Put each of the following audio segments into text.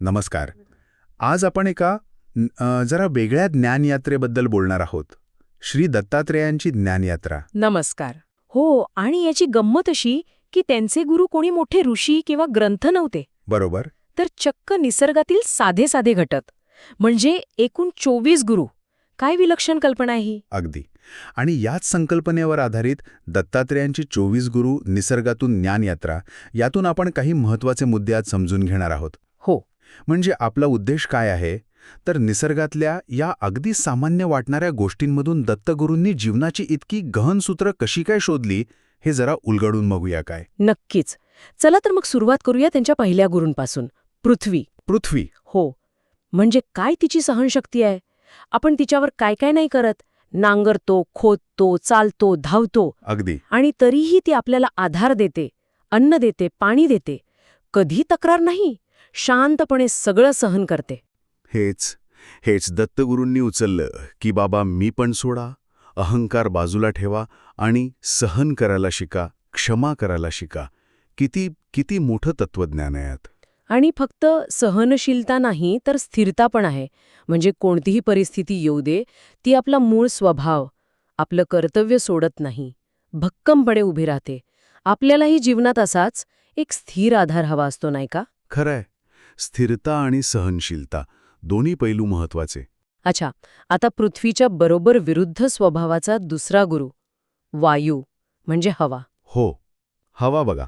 नमस्कार. आज आपण एका जरा वेगळ्या ज्ञानयात्रेबद्दल बोलणार आहोत. श्री दत्तात्रेयांची ज्ञानयात्रा. नमस्कार. हो आणि याची गंमत अशी की त्यांचे गुरु कोणी मोठे ऋषी किंवा ग्रंथ नव्हते. बरोबर. तर चक्क निसर्गातील साधे साधे घटक. म्हणजे एकूण चोवीस गुरु. काय विलक्षण कल्पना आहे ही? अगदी. आणि याच संकल्पनेवर आधारित दत्तात्रेयांची चोवीस गुरु निसर्गातून ज्ञानयात्रा यातून आपण काही महत्त्वाचे मुद्दे आज समजून घेणार आहोत. हो. म्हणजे आपला उद्देश काय आहे? तर निसर्गातल्या या अगदी सामान्य वाटणाऱ्या गोष्टींमधून दत्तगुरूंनी जीवनाची इतकी गहन सूत्र कशी काय शोधली हे जरा उलगडून बघूया काय? नक्कीच. चला तर मग सुरुवात करूया त्यांच्या पहिल्या गुरूंपासून. पृथ्वी. पृथ्वी. हो. म्हणजे काय तिची सहनशक्ती आहे? आपण तिच्यावर काय काय नाही करत? नांगरतो खोदतो चालतो धावतो. अगदी. आणि तरीही ती आपल्याला आधार देते अन्न देते पाणी देते. कधी तक्रार नाही? शांतपणे सगळं सहन करते. हेच हेच दत्तगुरूंनी उचललं की बाबा मी पण सोडा अहंकार बाजूला ठेवा आणि सहन करायला शिका क्षमा करायला शिका. किती किती मोठं तत्वज्ञान आहे आणि फक्त सहनशीलता नाही तर स्थिरता पण आहे. म्हणजे कोणतीही परिस्थिती येऊ दे ती आपला मूळ स्वभाव आपलं कर्तव्य सोडत नाही. भक्कमपणे उभी राहते. आपल्यालाही जीवनात असाच एक स्थिर आधार हवा असतो नाही का? खरंय. स्थिरता आणि सहनशीलता दोन्ही पैलू महत्त्वाचे अच्छा आता पृथ्वीच्या बरोबर विरुद्ध स्वभावाचा दुसरा गुरु वायू म्हणजे हवा. हो हवा बघा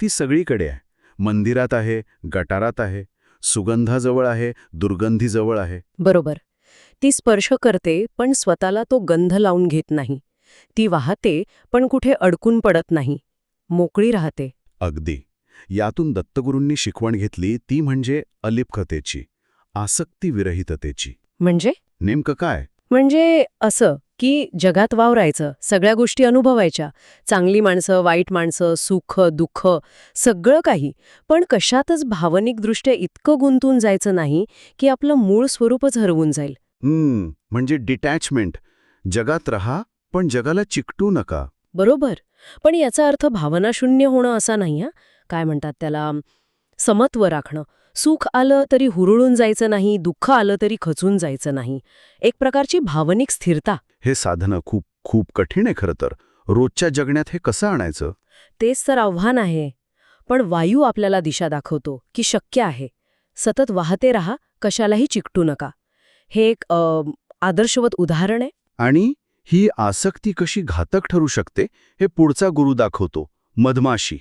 ती सगळीकडे आहे. मंदिरात आहे गटारात आहे सुगंधाजवळ आहे दुर्गंधीजवळ आहे. बरोबर. ती स्पर्श करते पण स्वतःला तो गंध लावून घेत नाही. ती वाहते पण कुठे अडकून पडत नाही. मोकळी राहते. अगदी. यातून दत्तगुरूंनी शिकवण घेतली ती म्हणजे अलिप्ततेची आसक्तीविरहिततेची. म्हणजे? नेमकं काय? म्हणजे असं की जगात वावरायचं सगळ्या गोष्टी अनुभवायच्या चांगली माणसं वाईट माणसं सुख दुःख सगळं काही पण कशातच भावनिकदृष्ट्या इतकं गुंतून जायचं नाही की आपलं मूळ स्वरूपच हरवून जाईल. हम्म म्हणजे डिटॅचमेंट. जगात रहा पण जगाला चिकटू नका. बरोबर. पण याचा अर्थ भावनाशून्य होणं असा नाही हा? काय म्हणतात त्याला समत्व राखणं. सुख आलं तरी हुरळून जायचं नाही दुःख आलं तरी खचून जायचं नाही. एक प्रकारची भावनिक स्थिरता. हे साधनं खूप खूप कठीण आहे खरं तर. रोजच्या जगण्यात हे कसं आणायचं? तेच तर आव्हान आहे. पण वायू आपल्याला दिशा दाखवतो की शक्य आहे. सतत वाहते रहा कशालाही चिकटू नका. हे एक आदर्शवत उदाहरण आहे. आणि ही आसक्ती कशी घातक ठरू शकते हे पुढचा गुरु दाखवतो मधमाशी.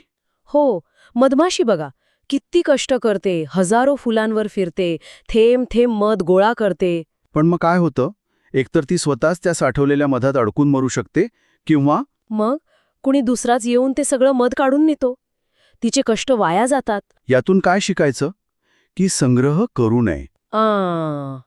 हो मधमाशी बघा किती कष्ट करते हजारो फुलांवर फिरते थेंब थेंब मध गोळा करते. पण मग काय होतं? एकतर ती स्वतःच त्या साठवलेल्या मधात अडकून मरू शकते किंवा मग? कुणी दुसराच येऊन ते सगळं मध काढून नेतो. तिचे कष्ट वाया जातात. यातून काय शिकायचं? की संग्रह करू नये. आ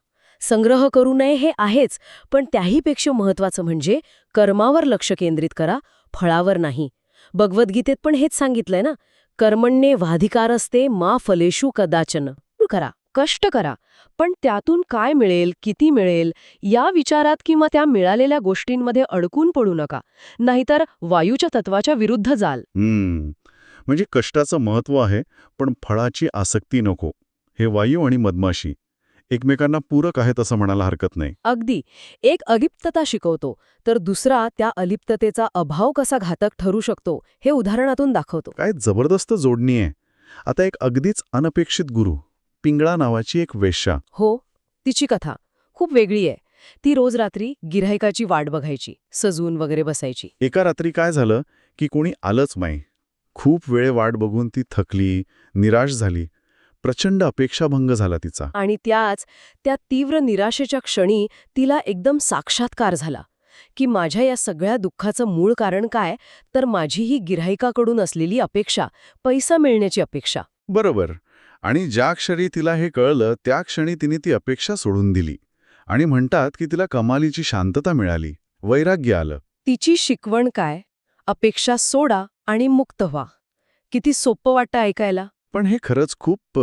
संग्रह करू नये हे आहेच पण त्याहीपेक्षा महत्वाचं म्हणजे कर्मावर लक्ष केंद्रित करा फळावर नाही. भगवद्गीतेत पण हेच सांगितलंय ना कर्मण्ये वाधिकार असते मा फलेषु कदाचन. करा कष्ट करा पण त्यातून काय मिळेल किती मिळेल या विचारात किंवा त्या मिळालेल्या गोष्टींमध्ये अडकून पडू नका नाहीतर वायूच्या तत्वाच्या विरुद्ध जाल. म्हणजे कष्टाचं महत्त्व आहे पण फळाची आसक्ती नको हे वायू आणि मधमाशी. एकमेकांना पूरक आहेत असं म्हणायला हरकत नाही. अगदी. एक अलिप्तता शिकवतो तर दुसरा त्या अलिप्ततेचा अभाव कसा घातक ठरू शकतो हे उदाहरणातून दाखवतो. काय जबरदस्त जोडणी आहे. आता एक अगदीच अनपेक्षित गुरु पिंगळा नावाची एक वेश्या. हो तिची कथा खूप वेगळी आहे. ती रोज रात्री गिऱ्हाईकाची वाट बघायची सजून वगैरे बसायची. एका रात्री काय झालं की कोणी आलंच नाही. खूप वेळे वाट बघून ती थकली निराश झाली. प्रचंड अपेक्षाभंग झाला तिचा. आणि त्याच त्या तीव्र निराशेच्या क्षणी तिला एकदम साक्षात्कार झाला की माझ्या या सगळ्या दुःखाचं मूळ कारण काय तर माझी ही गिऱ्हाईकाकडून असलेली अपेक्षा पैसा मिळण्याची अपेक्षा. बरोबर. आणि ज्या क्षणी तिला हे कळलं त्या क्षणी तिने ती अपेक्षा सोडून दिली. आणि म्हणतात की तिला कमालीची शांतता मिळाली. वैराग्य आलं. तिची शिकवण काय? अपेक्षा सोडा आणि मुक्त व्हा. किती सोपं वाटतं ऐकायला. पण हे खरंच खूप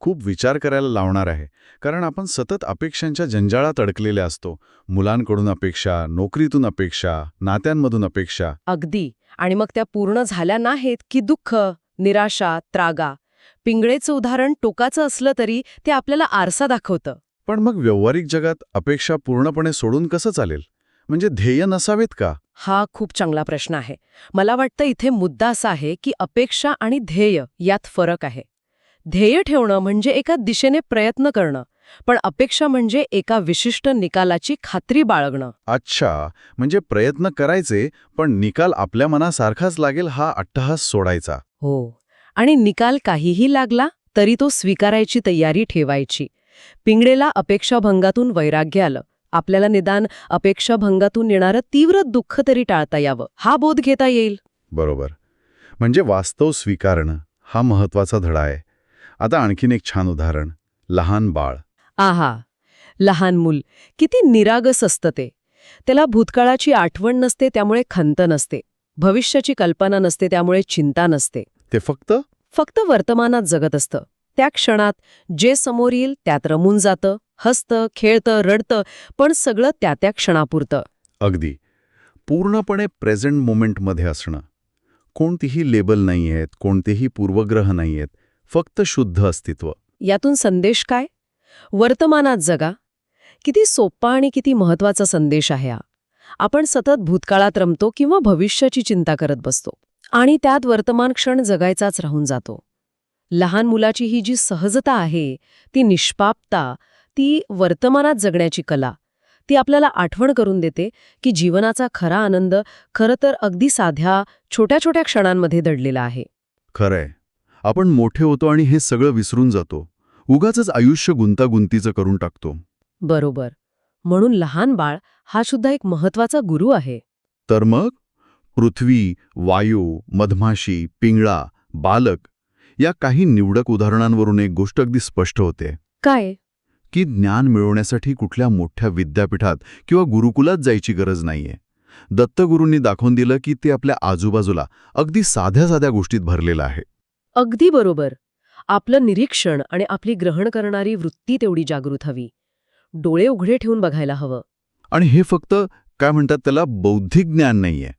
खूप विचार करायला लावणार आहे. कारण आपण सतत अपेक्षांच्या जंजाळात अडकलेले असतो. मुलांकडून अपेक्षा नोकरीतून अपेक्षा नात्यांमधून अपेक्षा. अगदी. आणि मग त्या पूर्ण झाल्या नाहीत की दुःख निराशा त्रागा. पिंगळेचं उदाहरण टोकाचं असलं तरी ते आपल्याला आरसा दाखवतं. पण मग व्यावहारिक जगात अपेक्षा पूर्णपणे सोडून कसं चालेल? म्हणजे ध्येय नसावेत का? हा खूप चांगला प्रश्न आहे. मला वाटतं इथे मुद्दा असा आहे की अपेक्षा आणि ध्येय यात फरक आहे. ध्येय ठेवणं म्हणजे एका दिशेने प्रयत्न करणं पण अपेक्षा म्हणजे एका विशिष्ट निकालाची खात्री बाळगणं. अच्छा म्हणजे प्रयत्न करायचे पण निकाल आपल्या मनासारखाच लागेल हा अट्टहास सोडायचा. हो आणि निकाल काहीही लागला तरी तो स्वीकारायची तयारी ठेवायची. पिंगळेला अपेक्षाभंगातून वैराग्य आलं. आपल्याला निदान अपेक्षाभंगातून येणारं तीव्र दुःख तरी टाळता यावं. हा बोध घेता येईल. बरोबर. म्हणजे वास्तव स्वीकारणं हा महत्त्वाचा धडा आहे. आता आणखीन एक छान उदाहरण लहान बाळ. आहा लहान मूल किती निरागस असतं ते. त्याला भूतकाळाची आठवण नसते त्यामुळे खंत नसते. भविष्याची कल्पना नसते त्यामुळे चिंता नसते. ते फक्त? फक्त वर्तमानात जगत असतं. त्या क्षणात जे समोर येईल त्यात रमून जातं. हसतं खेळतं रडतं पण सगळं त्या त्या क्षणापुरतं. अगदी. पूर्णपणे प्रेझेंट मोमेंटमध्ये असणं. कोणतीही लेबल नाही आहेत कोणतेही पूर्वग्रह नाही आहेत फक्त शुद्ध अस्तित्व. यातून संदेश काय? वर्तमानात जगा. किती सोपा आणि किती महत्त्वाचा संदेश आहे हा. आपण सतत भूतकाळात रमतो किंवा भविष्याची चिंता करत बसतो. आणि त्यात वर्तमान क्षण जगायचाच राहून जातो. लहान मुलाची ही जी सहजता आहे ती निष्पापता ती वर्तमानात जगण्याची कला. ती आपल्याला आठवण करून देते की जीवनाचा खरा आनंद खरं तर अगदी साध्या छोट्या छोट्या क्षणांमध्ये दडलेला आहे. खरंय. आपण मोठे होतो आणि हे सगळं विसरून जातो. उगाच आयुष्य गुंतागुंतीचं करून टाकतो. बरोबर. म्हणून लहान बाळ हा सुद्धा एक महत्त्वाचा गुरु आहे. तर मग? पृथ्वी वायू मधमाशी पिंगळा बालक या काही निवडक उदाहरणांवरून एक गोष्ट अगदी स्पष्ट होते. काय? की ज्ञान मिळवण्यासाठी कुठल्या मोठ्या विद्यापीठात किंवा गुरुकुलात जायची गरज नाहीये. दत्तगुरूंनी दाखवून दिलं की ते आपल्या आजूबाजूला अगदी साध्या साध्या गोष्टीत भरलेलं आहे. अगदी बरोबर. आपलं निरीक्षण आणि आपली ग्रहण करणारी वृत्ती तेवढी जागृत हवी. डोळे उघडे ठेवून बघायला हवं. आणि हे फक्त काय म्हणतात त्याला बौद्धिक ज्ञान नाहीये.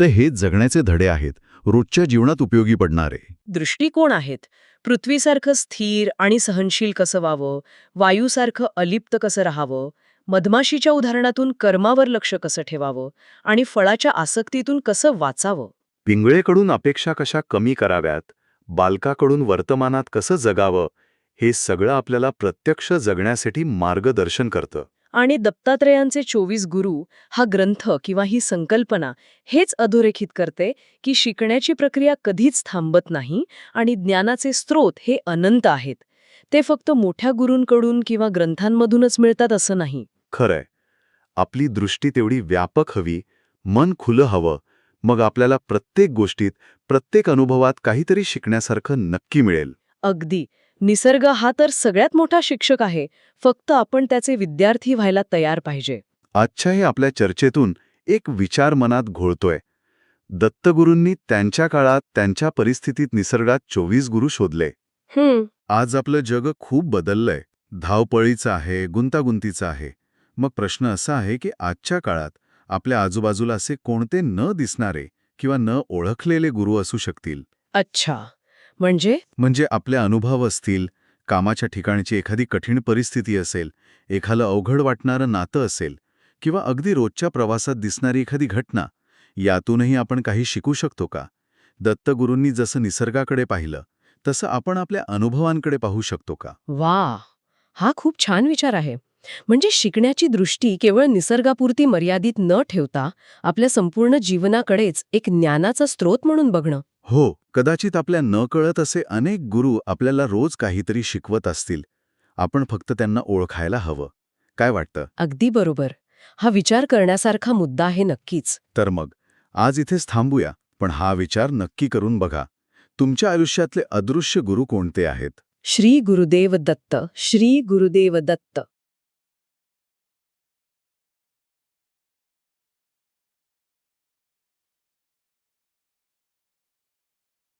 तर हे जगण्याचे धडे आहेत. रोजच्या जीवनात उपयोगी पडणारे. दृष्टिकोन आहेत. पृथ्वीसारखं स्थिर आणि सहनशील कसं व्हावं? वायूसारखं अलिप्त कसं राहावं? मधमाशीच्या उदाहरणातून कर्मावर लक्ष कसं ठेवावं? आणि फळाच्या आसक्तीतून कसं वाचावं? पिंगळेकडून अपेक्षा कशा कमी कराव्यात? बालकाकडून वर्तमानात कसं जगावं? हे सगळं आपल्याला प्रत्यक्ष जगण्यासाठी मार्गदर्शन करतं. आणि दत्तात्रेयांचे चोवीस गुरु हा ग्रंथ किंवा ही संकल्पना हेच अधोरेखित करते की शिकण्याची प्रक्रिया कधीच थांबत नाही आणि ज्ञानाचे स्रोत हे अनंत आहेत. ते फक्त मोठ्या गुरूंकडून किंवा ग्रंथांमधूनच मिळतात असं नाही. खरंय. आपली दृष्टी तेवढी व्यापक हवी मन खुलं हवं मग आपल्याला प्रत्येक गोष्टीत प्रत्येक अनुभवात काहीतरी शिकण्यासारखं नक्की मिळेल. अगदी. निसर्ग हा तर सगळ्यात मोठा शिक्षक आहे. फक्त आपण त्याचे विद्यार्थी व्हायला तयार पाहिजे. आजच्या हे आपल्या चर्चेतून एक विचार मनात घोळतोय. दत्तगुरूंनी त्यांच्या काळात त्यांच्या परिस्थितीत निसर्गात चोवीस गुरु शोधले. हम्म. आज आपलं जग खूप बदललंय. धावपळीचं आहे गुंतागुंतीचं आहे. मग प्रश्न असा आहे की आजच्या काळात आपल्या आजूबाजूला असे कोणते न दिसणारे किंवा न ओळखलेले गुरु असू शकतील? अच्छा. म्हणजे? म्हणजे आपले अनुभव असतील कामाच्या ठिकाणची एखादी कठीण परिस्थिती असेल एखादं अवघड वाटणारं नातं असेल किंवा अगदी रोजच्या प्रवासात दिसणारी एखादी घटना यातूनही आपण काही शिकू शकतो का? दत्तगुरूंनी जसं निसर्गाकडे पाहिलं तसं आपण आपल्या अनुभवांकडे पाहू शकतो का? वा! हा खूप छान विचार आहे. म्हणजे शिकण्याची दृष्टी केवळ निसर्गापुरती मर्यादित न ठेवता आपल्या संपूर्ण जीवनाकडेच एक ज्ञानाचा स्रोत म्हणून बघणं. हो कदाचित आपल्या न कळत असे अनेक गुरु आपल्याला रोज काहीतरी शिकवत असतील. आपण फक्त त्यांना ओळखायला हवं. काय वाटतं? अगदी बरोबर. हा विचार करण्यासारखा मुद्दा आहे नक्कीच. तर मग आज इथेच थांबूया पण हा विचार नक्की करून बघा. तुमच्या आयुष्यातले अदृश्य गुरु कोणते आहेत? श्री गुरुदेव दत्त श्री गुरुदेव दत्त.